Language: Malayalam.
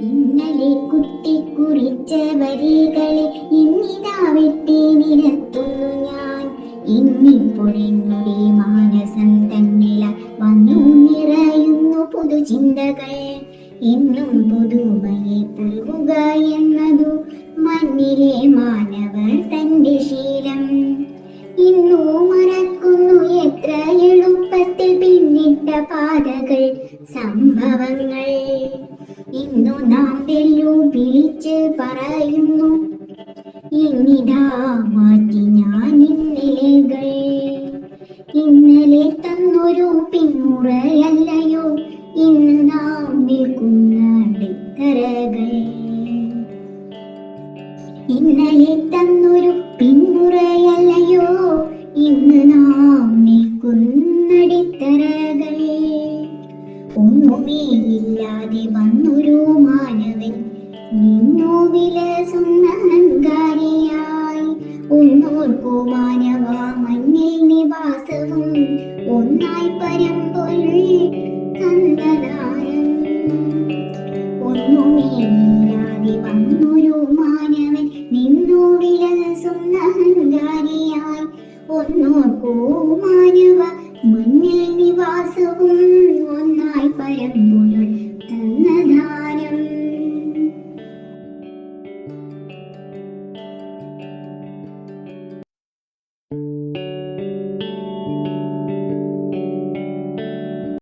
ഇന്നലെ കുട്ടി കുറിച്ച വരികളെ ഇന്നിതാ വെട്ടി നിരത്തുന്നു ഞാൻ. ഇന്നിപ്പൊഴെന്നുടെ മാനസം തന്നില വന്നു നിറയുന്നു പുതു ചിന്തകൾ ഇന്നും പുതുമയെ പുൽകുക എന്നതു മണ്ണിലെ മാനവർ തന്റെ ശീലം. ഇന്നു മറക്കുന്നു എത്ര എളുപ്പത്തിൽ പിന്നിട്ട പാതകൾ. സംഭവങ്ങൾ ഇന്നു നാം വെല്ലു വിളിച്ച് പറയുന്നു. ഇന്നിതാ മാറ്റി ഞാൻ ഇന്നലെകൾ. ഇന്നലെ തന്നൊരു പിന്മുറയല്ലയോ. ഇന്ന് നാം നിൽക്കുന്ന അടിത്തറകൾ. ഇന്നലെ തന്നൊരു പിന്മുറയല്ലയോ. ഇന്ന് നാം നിൽക്കുന്നടിത്തറകൾ ഒന്നുമേ ഇല്ലാതെ വന്നൊരു മാനവൻ നിന്നു വിലസുന്ന അഹങ്കാരിയായി. ഒന്നോർക്കു മാനവ മഞ്ഞിൽ നിവാസവും ഒന്നായി പരമ്പൊരുൾ ഒന്നുമില്ലാതെ ഒന്നുമേ വന്നൊരു മാനവൻ നിന്നു വിലസുന്ന അഹങ്കാരിയായി. ഒന്നോർക്കൂ മാനവ മുന്നിൽ നിവാസവും